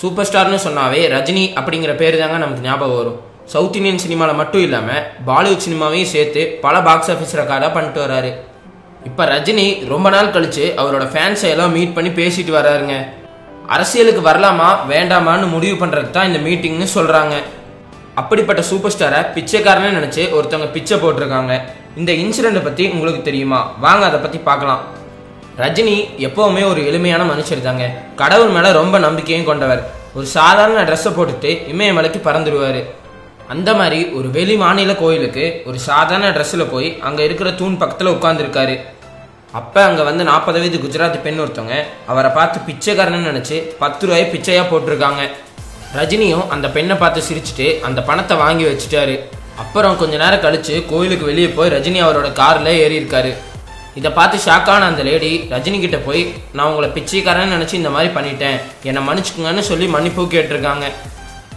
Super ஸ்டார்னு சொன்னாவே ரஜினி அப்படிங்கிற பேர் தாங்க நமக்கு ஞாபகம் வரும். சவுத் இந்தியன் சினிமாவில் மட்டும் இல்லாமல் பாலிவுட் சினிமாவையும் சேர்த்து பல பாக்ஸ் ஆஃபீஸ் ரெக்கார்டாக பண்ணிட்டு வராரு. இப்போ ரஜினி ரொம்ப நாள் கழிச்சு அவரோட ஃபேன்ஸை எல்லாம் மீட் பண்ணி பேசிட்டு வராருங்க. அரசியலுக்கு வரலாமா வேண்டாமான்னு முடிவு பண்ணுறதுக்கு தான் இந்த மீட்டிங்னு சொல்கிறாங்க அப்படிப்பட்ட சூப்பர் ஸ்டாரை பிச்சைக்காரன்னு நினச்சி ஒருத்தவங்க பிச்சை போட்டிருக்காங்க. இந்த இன்சிடெண்ட்டை பற்றி உங்களுக்கு தெரியுமா? வாங்க அதை பற்றி பார்க்கலாம். ரஜினி எப்பவுமே ஒரு எளிமையான மனுஷர் தாங்க. கடவுள் மேலே ரொம்ப நம்பிக்கையும் கொண்டவர். ஒரு சாதாரண ட்ரெஸ்ஸை போட்டுட்டு இமயமலைக்கு பறந்துடுவார். அந்த மாதிரி ஒரு வெளி மாநில கோயிலுக்கு ஒரு சாதாரண ட்ரெஸ்ஸில் போய் அங்கே இருக்கிற தூண் பக்கத்தில் உட்காந்துருக்காரு அப்போ அங்கே வந்து நாற்பது வயது குஜராத் பெண் ஒருத்தவங்க அவரை பார்த்து பிச்சைக்காரன்னு நினச்சி பத்து ரூபாய் பிச்சையாக போட்டிருக்காங்க. ரஜினியும் அந்த பெண்ணை பார்த்து சிரிச்சுட்டு அந்த பணத்தை வாங்கி வச்சுட்டாரு. அப்புறம் கொஞ்ச நேரம் கழிச்சு கோயிலுக்கு வெளியே போய் ரஜினி அவரோட காரில் ஏறி இருக்காரு இதை பார்த்து ஷாக்கான அந்த லேடி ரஜினி கிட்ட போய் நான் உங்களை பிச்சைக்காரன்னு நினச்சி இந்த மாதிரி பண்ணிட்டேன். என்னை மன்னிச்சுக்குங்கன்னு சொல்லி மன்னிப்பு கேட்டிருக்காங்க.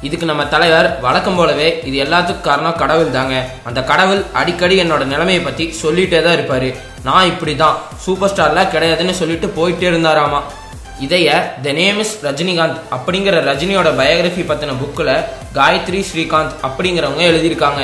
இதுக்கு நம்ம தலைவர் வழக்கம் போலவே இது எல்லாத்துக்கும் காரணம் கடவுள் தாங்க. அந்த கடவுள் அடிக்கடி என்னோட நிலைமையை பற்றி சொல்லிட்டே தான் இருப்பார். நான் இப்படி தான் சூப்பர் ஸ்டார்லாம் கிடையாதுன்னு சொல்லிட்டு போயிட்டே இருந்தாராமா. இதைய த நேம் இஸ் ரஜினிகாந்த் அப்படிங்கிற ரஜினியோட பயோகிராஃபி பற்றின புக்கில் காயத்ரி ஸ்ரீகாந்த் அப்படிங்கிறவங்க எழுதியிருக்காங்க.